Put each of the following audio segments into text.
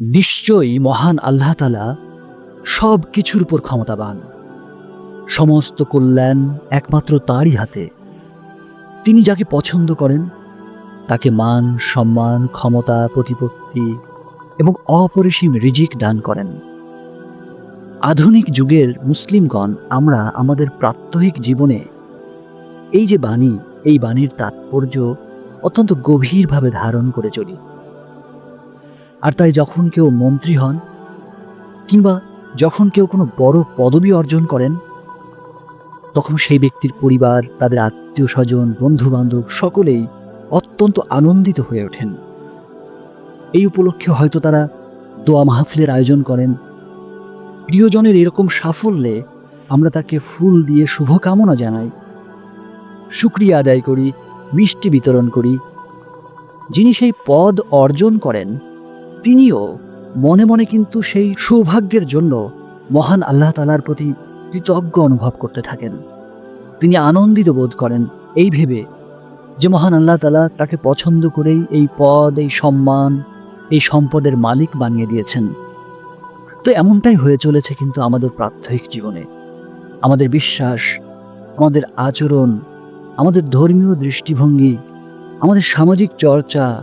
নিশ্চয়ই মহান আল্লাহ তালা সব কিছুর উপর ক্ষমতাবান। সমস্ত কল্যাণ একমাত্র তারই হাতে। তিনি যাকে পছন্দ করেন, তাকে মান, সম্মান, ক্ষমতা, প্রতিপত্তি এবং অপরিসীম রিজিক দান করেন। আধুনিক যুগের মুসলিমগণ, আমরা আমাদের প্রাত্যহিক জীবনে এই যে বাণী, এই বাণীর তাৎপর্য অত্যন্ত গভীরভাবে ধারণ করে চলি। আর তাই যখন কেউ মন্ত্রী হন কিংবা যখন কেউ কোনো বড় পদবি অর্জন করেন, তখন সেই ব্যক্তির পরিবার, তাদের আত্মীয় স্বজন বন্ধু বান্ধব সকলেই অত্যন্ত আনন্দিত হয়ে ওঠেন। এই উপলক্ষে হয়তো তারা দোয়া মাহফিলের আয়োজন করেন। প্রিয়জনের এরকম সাফল্যে আমরা তাকে ফুল দিয়ে শুভকামনা জানাই। শুক্রিয়া আদায় করি, মিষ্টি বিতরণ করি। যিনি সেই পদ অর্জন করেন তিনিও মনে মনে কিন্তু সেই সৌভাগ্যের জন্য মহান আল্লাহ তালার প্রতি কৃতজ্ঞ অনুভব করতে থাকেন। তিনি আনন্দিত বোধ করেন এই ভেবে যে মহান আল্লাহ তালা তাকে পছন্দ করেই এই পদ, এই সম্মান, এই সম্পদের মালিক বানিয়ে দিয়েছেন। তো এমনটাই হয়ে চলেছে কিন্তু আমাদের প্রাত্যহিক জীবনে। আমাদের বিশ্বাস, আমাদের আচরণ, আমাদের ধর্মীয় দৃষ্টিভঙ্গি, আমাদের সামাজিক চর্চা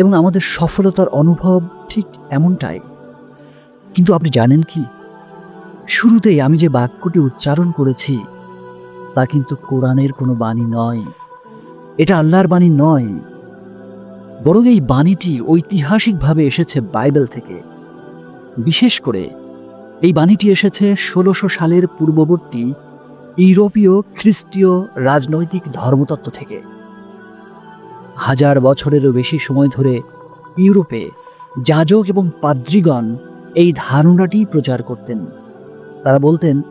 এবং আমাদের সফলতার অনুভব ঠিক এমনটাই। কিন্তু আপনি জানেন কি? শুরুতেই আমি যে বাক্যটি উচ্চারণ করেছি, তা কিন্তু কোরআনের কোনো বাণী নয়। এটা আল্লাহর বাণী নয়। বরং এই বাণীটি ঐতিহাসিকভাবে এসেছে বাইবেল থেকে। বিশেষ করে এই বাণীটি এসেছে ষোলোশো সালের পূর্ববর্তী ইউরোপীয় খ্রিস্টীয় রাজনৈতিক ধর্মতত্ত্ব থেকে। হাজার বছরেরও বেশি সময় ধরে ইউরোপে যাজক এবং পাদ্রিগণ এই ধারণাটি প্রচার করতেন। তারা বলতেন,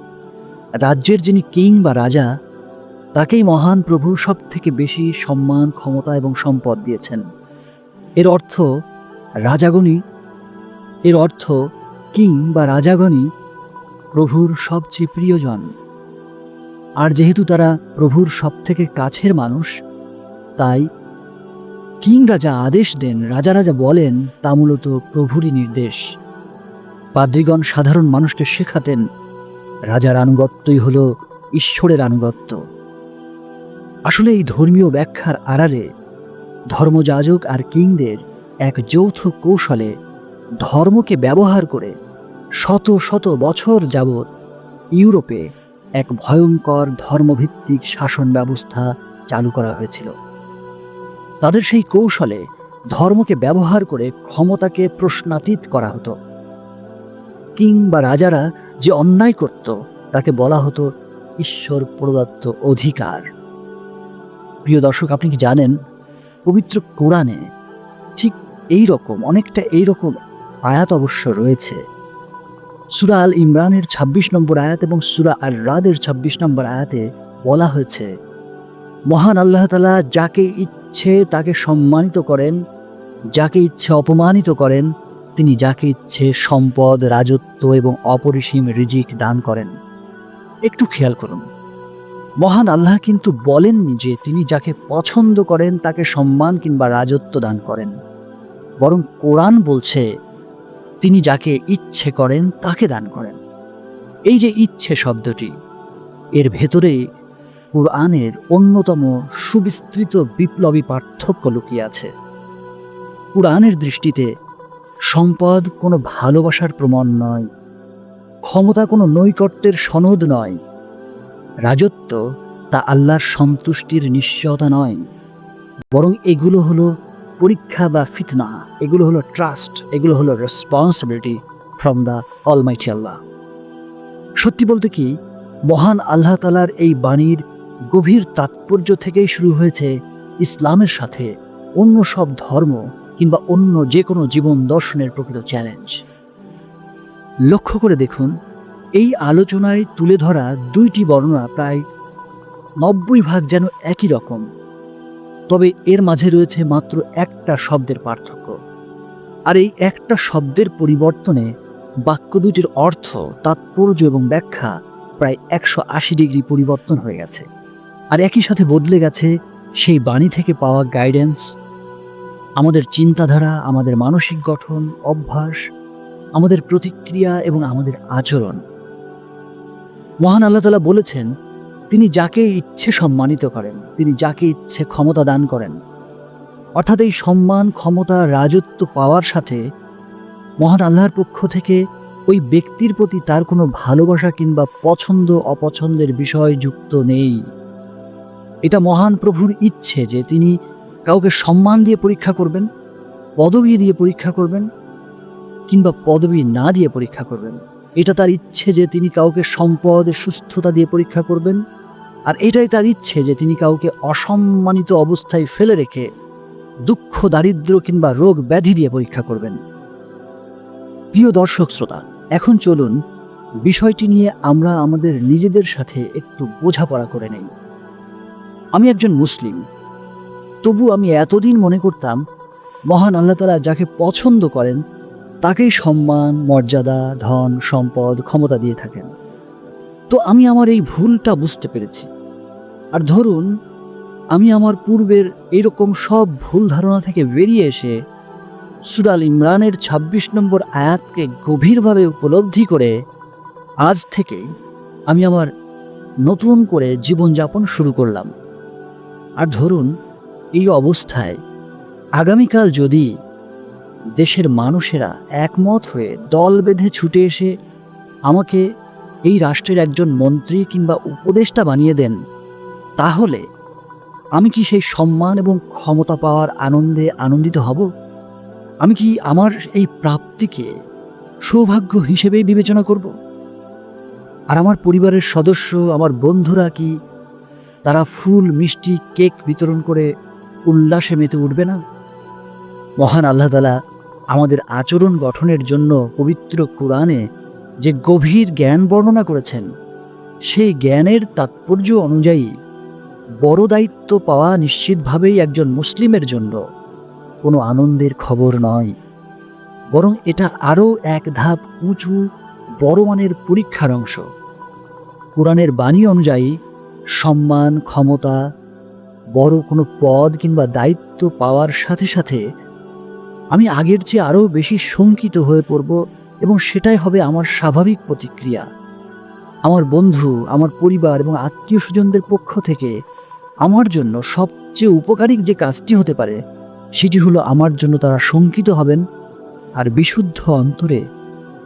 রাজ্যের যিনি কিং বা রাজা, তাকেই মহান প্রভু সব থেকে বেশি সম্মান, ক্ষমতা এবং সম্পদ দিয়েছেন। এর অর্থ রাজাগণই, এর অর্থ কিং বা রাজাগণই প্রভুর সবচেয়ে প্রিয়জন। আর যেহেতু তারা প্রভুর সব থেকে কাছের মানুষ, তাই কিং রাজা আদেশ দেন, রাজা রাজা বলেন, তা মূলত প্রভুরই নির্দেশ। পাদ্রীগণ সাধারণ মানুষকে শেখাতেন, রাজার আনুগত্যই হল ঈশ্বরের আনুগত্য। আসলে এই ধর্মীয় ব্যাখ্যার আড়ালে ধর্মযাজক আর কিংদের এক যৌথ কৌশলে ধর্মকে ব্যবহার করে শত শত বছর যাবৎ ইউরোপে এক ভয়ঙ্কর ধর্মভিত্তিক শাসন ব্যবস্থা চালু করা হয়েছিল। তাদের সেই কৌশলে ধর্মকে ব্যবহার করে ক্ষমতাকে প্রশ্নাতীত করা হতো। কিং বা রাজারা যে অন্যায় করত, তাকে বলা হতো ঈশ্বর প্রদত্ত অধিকার। প্রিয় দর্শক, আপনি কি জানেন, পবিত্র কোরআনে ঠিক এই রকম অনেকটা এই রকম আয়াত অবশ্য রয়েছে। সুরা আল ইমরানের ২৬ নম্বর আয়াত এবং সুরা আর রাদের ২৬ নম্বর আয়াতে বলা হয়েছে, মহান আল্লাহ তালা যাকে ইচ্ছে তাকে সম্মানিত করেন, যাকে ইচ্ছে অপমানিত করেন, তিনি যাকে ইচ্ছে সম্পদ, রাজত্ব এবং অপরিসীম রিজিক দান করেন। একটু খেয়াল করুন, মহান আল্লাহ কিন্তু বলেননি যে তিনি যাকে পছন্দ করেন তাকে সম্মান কিংবা রাজত্ব দান করেন। বরং কোরআন বলছে, তিনি যাকে ইচ্ছে করেন তাকে দান করেন। এই যে ইচ্ছে শব্দটি, এর ভেতরে কোরআনের অন্যতম সুবিস্তৃত বিপ্লবী পার্থক্য লুকিয়ে আছে। কোরআনের দৃষ্টিতে সম্পদ কোনো ভালোবাসার প্রমাণ নয়, ক্ষমতা কোনো নৈকট্যের সনদ নয়, রাজত্ব তা আল্লাহর সন্তুষ্টির নিশ্চয়তা নয়, বরং এগুলো হলো পরীক্ষা বা ফিতনা, এগুলো হলো ট্রাস্ট, এগুলো হলো responsibility from the almighty Allah. সত্যি বলতে কি, মহান আল্লাহ তালার এই বাণীর গভীর তাৎপর্য থেকেই শুরু হয়েছে ইসলামের সাথে অন্য সব ধর্ম কিংবা অন্য যে কোনো জীবন দর্শনের প্রকৃত চ্যালেঞ্জ লক্ষ্য করে দেখুন, এই আলোচনায় তুলে ধরা দুইটি বর্ণনা প্রায় নব্বই ভাগ যেন একই রকম, তবে এর মাঝে রয়েছে মাত্র একটা শব্দের পার্থক্য। আর এই একটা শব্দের পরিবর্তনে বাক্য দুটির অর্থ, তাৎপর্য এবং ব্যাখ্যা প্রায় একশো আশি ডিগ্রি পরিবর্তন হয়ে গেছে। আর একই সাথে বদলে গেছে সেই বাণী থেকে পাওয়া গাইডেন্স আমাদের চিন্তাধারা, আমাদের মানসিক গঠন, অভ্যাস, আমাদের প্রতিক্রিয়া এবং আমাদের আচরণ। মহান আল্লাহ তালা বলেছেন, তিনি যাকে ইচ্ছে সম্মানিত করেন, তিনি যাকে ইচ্ছে ক্ষমতা দান করেন। অর্থাৎ এই সম্মান, ক্ষমতা, রাজত্ব পাওয়ার সাথে মহান আল্লাহর পক্ষ থেকে ওই ব্যক্তির প্রতি তার কোনো ভালোবাসা কিংবা পছন্দ, অপছন্দের বিষয় যুক্ত নেই। এটা মহান প্রভুর ইচ্ছে যে তিনি কাউকে সম্মান দিয়ে পরীক্ষা করবেন, পদবি দিয়ে পরীক্ষা করবেন, কিংবা পদবি না দিয়ে পরীক্ষা করবেন। এটা তার ইচ্ছে যে তিনি কাউকে সম্পদ সুস্থতা দিয়ে পরীক্ষা করবেন, আর এটাই তার ইচ্ছে যে তিনি কাউকে অসম্মানিত অবস্থায় ফেলে রেখে দুঃখ, দারিদ্র কিংবা রোগ ব্যাধি দিয়ে পরীক্ষা করবেন। প্রিয় দর্শক শ্রোতা, এখন চলুন বিষয়টি নিয়ে আমরা আমাদের নিজেদের সাথে একটু বোঝাপড়া করে নেই। আমি একজন মুসলিম। তবু আমি এতদিন মনে করতাম, মহান আল্লাহ তালা যাকে পছন্দ করেন, তাকেই সম্মান, মর্যাদা, ধন, সম্পদ, ক্ষমতা দিয়ে থাকেন। তো আমি আমার এই ভুলটা বুঝতে পেরেছি। আর ধরুন, আমি আমার পূর্বের এরকম সব ভুল ধারণা থেকে বেরিয়ে এসে সুরাল ইমরানের ২৬ নম্বর আয়াতকে গভীরভাবে উপলব্ধি করে আজ থেকেই আমি আমার নতুন করে জীবনযাপন শুরু করলাম। আর ধরুন, এই অবস্থায় আগামীকাল যদি দেশের মানুষেরা একমত হয়ে দল বেঁধে ছুটে এসে আমাকে এই রাষ্ট্রের একজন মন্ত্রী কিংবা উপদেষ্টা বানিয়ে দেন, তাহলে আমি কি সেই সম্মান এবং ক্ষমতা পাওয়ার আনন্দে আনন্দিত হব? আমি কি আমার এই প্রাপ্তিকে সৌভাগ্য হিসেবেই বিবেচনা করব? আর আমার পরিবারের সদস্য, আমার বন্ধুরা কি তারা ফুল, মিষ্টি, কেক বিতরণ করে উল্লাসে মেতে উঠবে না? মহান আল্লাহ তালা আমাদের আচরণ গঠনের জন্য পবিত্র কোরআনে যে গভীর জ্ঞান বর্ণনা করেছেন, সেই জ্ঞানের তাৎপর্য অনুযায়ী বড় দায়িত্ব পাওয়া নিশ্চিতভাবেই একজন মুসলিমের জন্য কোনো আনন্দের খবর নয়। বরং এটা আরও এক ধাপ উঁচু, বড় মানের পরীক্ষার অংশ। কোরআনের বাণী অনুযায়ী সম্মান, ক্ষমতা, বড় কোনো পদ কিংবা দায়িত্ব পাওয়ার সাথে সাথে আমি আগের চেয়ে আরও বেশি শঙ্কিত হয়ে পড়ব এবং সেটাই হবে আমার স্বাভাবিক প্রতিক্রিয়া। আমার বন্ধু, আমার পরিবার এবং আত্মীয় স্বজনদের পক্ষ থেকে আমার জন্য সবচেয়ে উপকারী যে কাজটি হতে পারে, সেটি হলো আমার জন্য তারা শঙ্কিত হবেন আর বিশুদ্ধ অন্তরে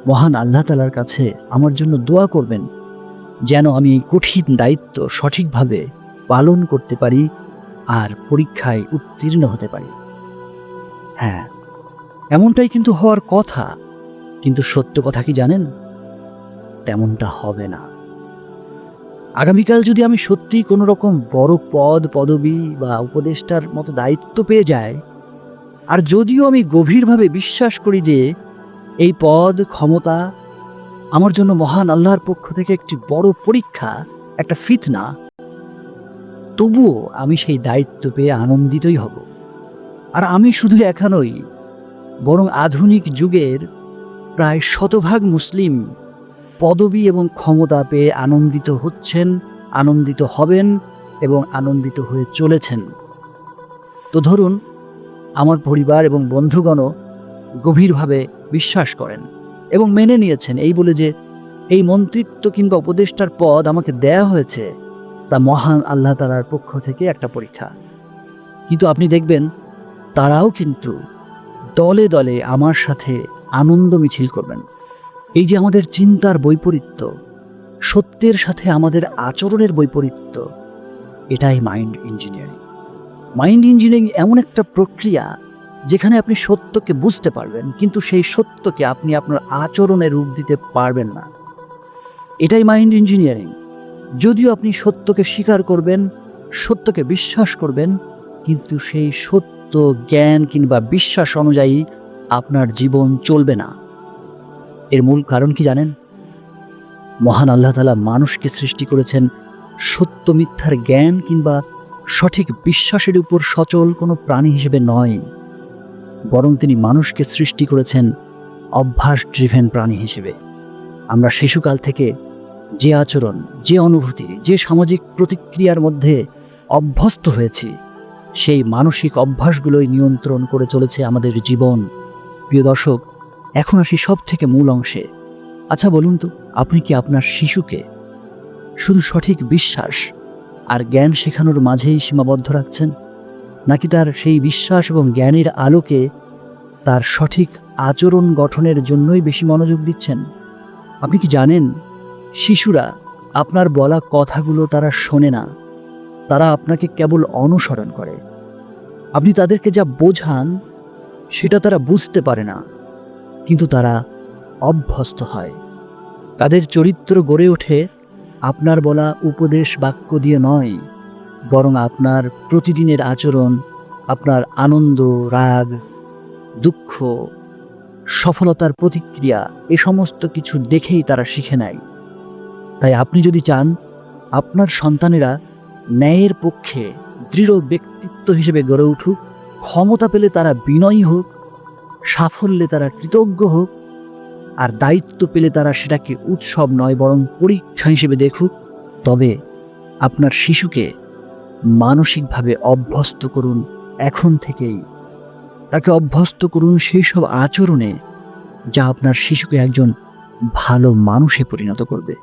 মহান আল্লাহ তালার কাছে আমার জন্য দোয়া করবেন। যেন আমি এই কঠিন দায়িত্ব সঠিকভাবে পালন করতে পারি আর পরীক্ষায় উত্তীর্ণ হতে পারি। হ্যাঁ এমনটাই কিন্তু হওয়ার কথা। কিন্তু সত্য কথা কি জানেন? তেমনটা হবে না। আগামীকাল যদি আমি সত্যি কোনো রকম বড় পদ, পদবি বা উপদেষ্টার মতো দায়িত্ব পেয়ে যাই, আর যদিও আমি গভীরভাবে বিশ্বাস করি যে এই পদ, ক্ষমতা আমার জন্য মহান আল্লাহর পক্ষ থেকে একটি বড় পরীক্ষা, একটা ফিতনা। তবুও আমি সেই দায়িত্ব পেয়ে আনন্দিতই হব। আর আমি শুধু এখানই বরং আধুনিক যুগের প্রায় শতভাগ মুসলিম পদবি এবং ক্ষমতা পেয়ে আনন্দিত হচ্ছেন, আনন্দিত হবেন এবং আনন্দিত হয়ে চলেছেন। তো ধরুন, আমার পরিবার এবং বন্ধুগণও গভীরভাবে বিশ্বাস করেন। এবং মেনে নিয়েছেন। এই বলে যে, এই মন্ত্রিত্ব কিংবা উপদেষ্টার পদ আমাকে দেয়া হয়েছে। তা মহান আল্লাহ তালার পক্ষ থেকে একটা পরীক্ষা। কিন্তু আপনি দেখবেন, তারাও কিন্তু দলে দলে আমার সাথে আনন্দ মিছিল করবেন। এই যে আমাদের চিন্তার বৈপরীত্য, সত্যের সাথে আমাদের আচরণের বৈপরীত্য, এটাই মাইন্ড ইঞ্জিনিয়ারিং মাইন্ড ইঞ্জিনিয়ারিং এমন একটা প্রক্রিয়া যেখানে আপনি সত্যকে বুঝতে পারবেন, কিন্তু সেই সত্যকে আপনি আপনার আচরণে রূপ দিতে পারবেন না। এটাই মাইন্ড ইঞ্জিনিয়ারিং যদিও আপনি সত্যকে স্বীকার করবেন, সত্যকে বিশ্বাস করবেন, কিন্তু সেই সত্য, জ্ঞান কিংবা বিশ্বাস অনুযায়ী আপনার জীবন চলবে না। এর মূল কারণ কি জানেন? মহান আল্লাহ তালা মানুষকে সৃষ্টি করেছেন সত্য মিথ্যার জ্ঞান কিংবা সঠিক বিশ্বাসের উপর সচল কোনো প্রাণী হিসেবে নয়। বরং তিনি মানুষকে সৃষ্টি করেছেন অভ্যাস ড্রিভেন প্রাণী হিসেবে। আমরা শিশুকাল থেকে যে আচরণ, যে অনুভূতি, যে সামাজিক প্রতিক্রিয়ার মধ্যে অভ্যস্ত হয়েছি, সেই মানসিক অভ্যাসগুলোই নিয়ন্ত্রণ করে চলেছে আমাদের জীবন। প্রিয় দর্শক, এখন আসি সব থেকে মূল অংশে। আচ্ছা বলুন তো, আপনি কি আপনার শিশুকে শুধু সঠিক বিশ্বাস আর জ্ঞান শেখানোর মাঝেই সীমাবদ্ধ রাখছেন? নাকি তার সেই বিশ্বাস এবং জ্ঞানের আলোকে তার সঠিক আচরণ গঠনের জন্যই বেশি মনোযোগ দিচ্ছেন? আপনি কি জানেন, শিশুরা আপনার বলা কথাগুলো তারা শোনে না। তারা আপনাকে কেবল অনুসরণ করে। আপনি তাদেরকে যা বোঝান, সেটা তারা বুঝতে পারে না। কিন্তু তারা অভ্যস্ত হয়। তাদের চরিত্র গড়ে ওঠে আপনার বলা উপদেশ বাক্য দিয়ে নয়। বরং আপনার প্রতিদিনের আচরণ, আপনার আনন্দ, রাগ, দুঃখ, সফলতার প্রতিক্রিয়া, এ সমস্ত কিছু দেখেই তারা শিখে নেয়। তাই আপনি যদি চান, আপনার সন্তানেরা ন্যায়ের পক্ষে দৃঢ় ব্যক্তিত্ব হিসেবে গড়ে উঠুক, ক্ষমতা পেলে তারা বিনয়ী হোক, সাফল্যে তারা কৃতজ্ঞ হোক, আর দায়িত্ব পেলে তারা সেটাকে উৎসব নয় বরং পরীক্ষা হিসেবে দেখুক, তবে আপনার শিশুকে মানসিকভাবে অভ্যস্ত করুন এখন থেকেই। তাকে অভ্যস্ত করুন সেই সব আচরণে যা আপনার শিশুকে একজন ভালো মানুষে পরিণত করবে।